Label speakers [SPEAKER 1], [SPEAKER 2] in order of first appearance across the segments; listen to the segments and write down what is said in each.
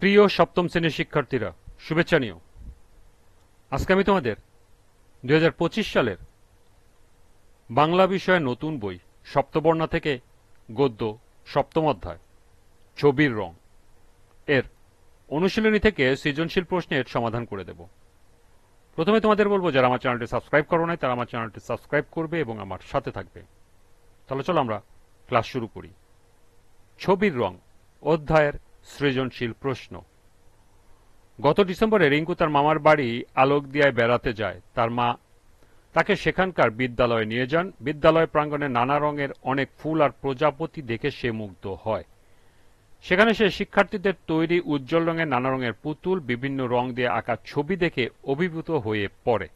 [SPEAKER 1] প্রিয় সপ্তম শ্রেণির শিক্ষার্থীরা, শুভেচ্ছা নিও। আজকে আমি তোমাদের দু হাজার পঁচিশ সালের বাংলা বিষয়ে নতুন বই, সপ্তবর্ণা থেকে গদ্য, সপ্তম অধ্যায়, ছবির রং এর অনুশীলনী থেকে সৃজনশীল প্রশ্নের সমাধান করে দেব। প্রথমে তোমাদের বলব, যারা আমার চ্যানেলটি সাবস্ক্রাইব করো নাই, তারা আমার চ্যানেলটি সাবস্ক্রাইব করবে এবং আমার সাথে থাকবে। তাহলে চলো আমরা ক্লাস শুরু করি। ছবির রং, অধ্যায়ের সৃজনশীল প্রশ্ন। গত ডিসেম্বরে রিঙ্কু তার মামার বাড়ি আলোক দিয়ায় বেড়াতে যায়। তার মা তাকে সেখানকার বিদ্যালয়ে নিয়ে যান। বিদ্যালয় প্রাঙ্গণে নানা রঙের অনেক ফুল আর প্রজাপতি দেখে সে মুগ্ধ হয়। সেখানে সে শিক্ষার্থীদের তৈরি উজ্জ্বল রঙের নানা রঙের পুতুল, বিভিন্ন রং দিয়ে আঁকা ছবি দেখে অভিভূত হয়ে পড়ে।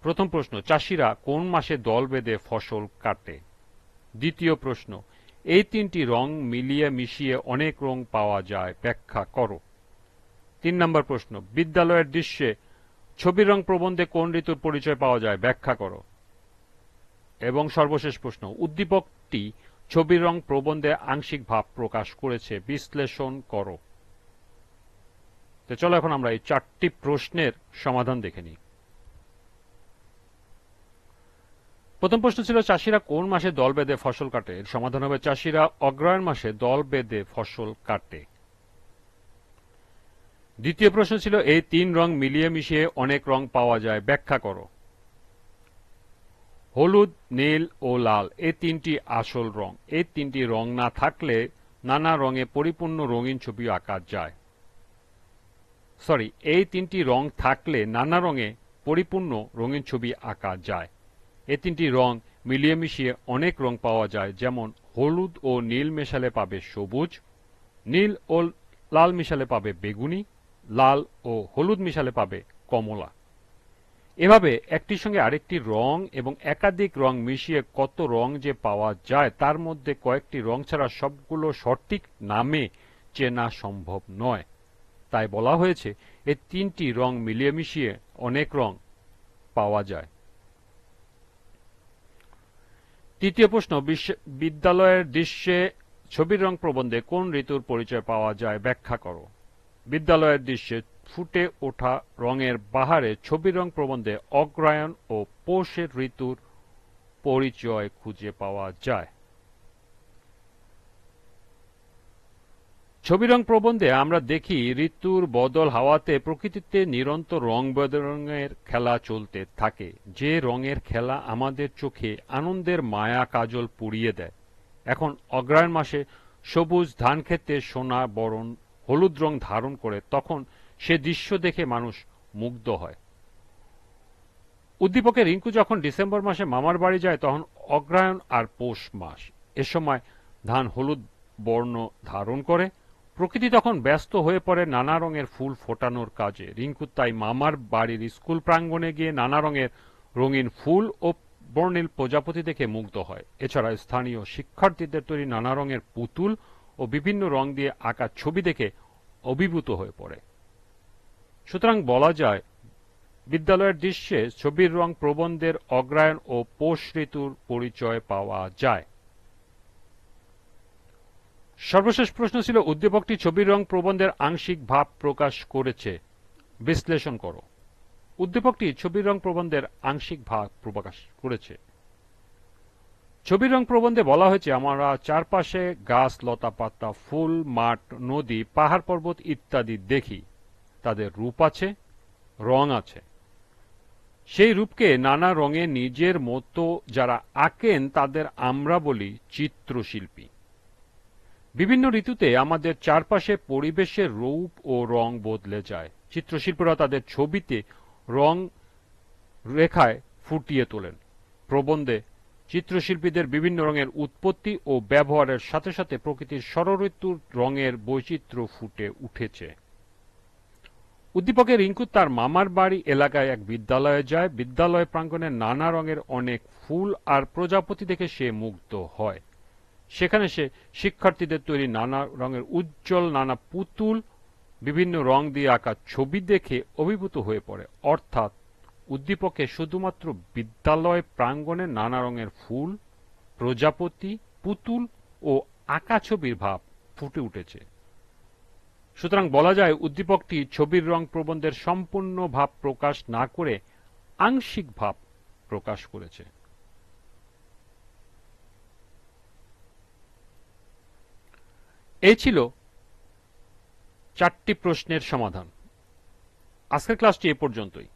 [SPEAKER 1] প্রথম প্রশ্ন, চাষিরা কোন মাসে দল বেঁধে ফসল কাটে? দ্বিতীয় প্রশ্ন এই তিনটি রং মিলিয়ে মিশিয়ে অনেক রং পাওয়া যায়। ব্যাখ্যা করো। তিন নম্বর প্রশ্ন, বিদ্যালয়ের দৃশ্যে ছবির রং প্রবন্ধে কোন ঋতুর পরিচয় পাওয়া যায়? ব্যাখ্যা করো। এবং সর্বশেষ প্রশ্ন, উদ্দীপকটি ছবির রং প্রবন্ধে আংশিক ভাব প্রকাশ করেছে। বিশ্লেষণ করো। তো চলো এখন আমরা এই চারটি প্রশ্নের সমাধান দেখে নিই। প্রথম প্রশ্ন ছিল, চাষিরা কোন মাসে দল বেঁধে ফসল কাটে? এর সমাধান হবে চাষিরা অগ্রহায়ণ মাসে দল বেঁধে ফসল কাটে দ্বিতীয় প্রশ্ন ছিল, এই তিন রং মিলিয়ে মিশিয়ে অনেক রং পাওয়া যায়, ব্যাখ্যা করো। হলুদ, নীল ও লাল এই তিনটি আসল রং। এই তিনটি রং না থাকলে নানা রঙে পরিপূর্ণ রঙিন ছবি আঁকা যায়। সরি, এই তিনটি রং থাকলে নানা রঙে পরিপূর্ণ রঙিন ছবি আঁকা যায়। এ তিনটি রং মিলিয়ে মিশিয়ে অনেক রং পাওয়া যায়, যেমন হলুদ ও নীল মেশালে পাবে সবুজ, নীল ও লাল মিশালে পাবে বেগুনি, লাল ও হলুদ মিশালে পাবে কমলা। এভাবে একটির সঙ্গে আরেকটি রং এবং একাধিক রং মিশিয়ে কত রং যে পাওয়া যায়, তার মধ্যে কয়েকটি রং ছাড়া সবগুলো সঠিক নামে চেনা সম্ভব নয়। তাই বলা হয়েছে এই তিনটি রং মিলিয়ে মিশিয়ে অনেক রং পাওয়া যায়। তৃতীয় প্রশ্ন বিদ্যালয়ের দৃশ্যে ছবির রং প্রবন্ধে কোন ঋতুর পরিচয় পাওয়া যায়? ব্যাখ্যা করো। বিদ্যালয়ের দৃশ্যে ফুটে ওঠা রঙের বাহারে ছবির রং প্রবন্ধে অগ্রায়ণ ও পোষের ঋতুর পরিচয় খুঁজে পাওয়া যায়। ছবি রং প্রবন্ধে আমরা দেখি ঋতুর বদল হাওয়াতে প্রকৃতিতে নিরন্তর রং বদলের খেলা চলতে থাকে। যে রঙের খেলা আমাদের চোখে আনন্দের মায়া কাজল পুড়িয়ে দেয়। এখন অগ্রায়ণ মাসে সবুজ ধান খেতে সোনা, বরণ, হলুদ রং ধারণ করে তখন সে দৃশ্য দেখে মানুষ মুগ্ধ হয়। উদ্দীপকের রিঙ্কু যখন ডিসেম্বর মাসে মামার বাড়ি যায় তখন অগ্রায়ণ আর পৌষ মাস। এ সময় ধান হলুদ, বর্ণ ধারণ করে। প্রকৃতি তখন ব্যস্ত হয়ে পড়ে নানা রঙের ফুল ফোটানোর কাজে। রিঙ্কু তাই মামার বাড়ির স্কুল প্রাঙ্গণে গিয়ে নানা রঙের রঙিন ফুল ও বর্ণিল প্রজাপতি দেখে মুগ্ধ হয়। এছাড়া স্থানীয় শিক্ষার্থীদের তৈরি নানা রঙের পুতুল ও বিভিন্ন রং দিয়ে আঁকা ছবি দেখে অভিভূত হয়ে পড়ে। সুতরাং বলা যায়, বিদ্যালয়ের দৃশ্যে ছবির রং প্রবন্ধের অগ্রায়ণ ও পোষ ঋতুর পরিচয় পাওয়া যায়। সর্বশেষ প্রশ্ন ছিল, উদ্দীপকটি ছবির রং প্রবন্ধের আংশিক ভাব প্রকাশ করেছে। বিশ্লেষণ করো। উদ্দীপকটি ছবির রং প্রবন্ধের আংশিক ভাব প্রকাশ করেছে। ছবির রং প্রবন্ধে বলা হয়েছে, আমরা চারপাশে গাছ, লতা পাতা, ফুল, মাঠ, নদী, পাহাড় পর্বত ইত্যাদি দেখি। তাদের রূপ আছে, রং আছে। সেই রূপকে নানা রঙে নিজের মতো যারা আঁকেন, তাদের আমরা বলি চিত্রশিল্পী। বিভিন্ন ঋতুতে আমাদের চারপাশে পরিবেশের রূপ ও রং বদলে যায়। চিত্রশিল্পীরা তাদের ছবিতে রং রেখায় ফুটিয়ে তোলেন। প্রবন্ধে চিত্রশিল্পীদের বিভিন্ন রঙের উৎপত্তি ও ব্যবহারের সাথে সাথে প্রকৃতির ষড়ঋতুর রঙের বৈচিত্র্য ফুটে উঠেছে। উদ্দীপকের রিঙ্কু তার মামার বাড়ি এলাকায় এক বিদ্যালয়ে যায়। বিদ্যালয় প্রাঙ্গণে নানা রঙের অনেক ফুল আর প্রজাপতি দেখে সে মুগ্ধ হয়। সেখানে সে শিক্ষার্থীদের তৈরি নানা রঙের উজ্জ্বল, নানা পুতুল, বিভিন্ন রং দিয়ে আঁকা ছবি দেখে অভিভূত হয়ে পড়ে। অর্থাৎ উদ্দীপকে শুধুমাত্র বিদ্যালয় প্রাঙ্গণে নানা রঙের ফুল, প্রজাপতি, পুতুল ও আঁকা ছবির ভাব ফুটে উঠেছে। সুতরাং বলা যায়, উদ্দীপকটি ছবির রং প্রবন্ধের সম্পূর্ণ ভাব প্রকাশ না করে আংশিক ভাব প্রকাশ করেছে। এই ছিল চারটি প্রশ্নের সমাধান। আজকের ক্লাসটি এ পর্যন্তই।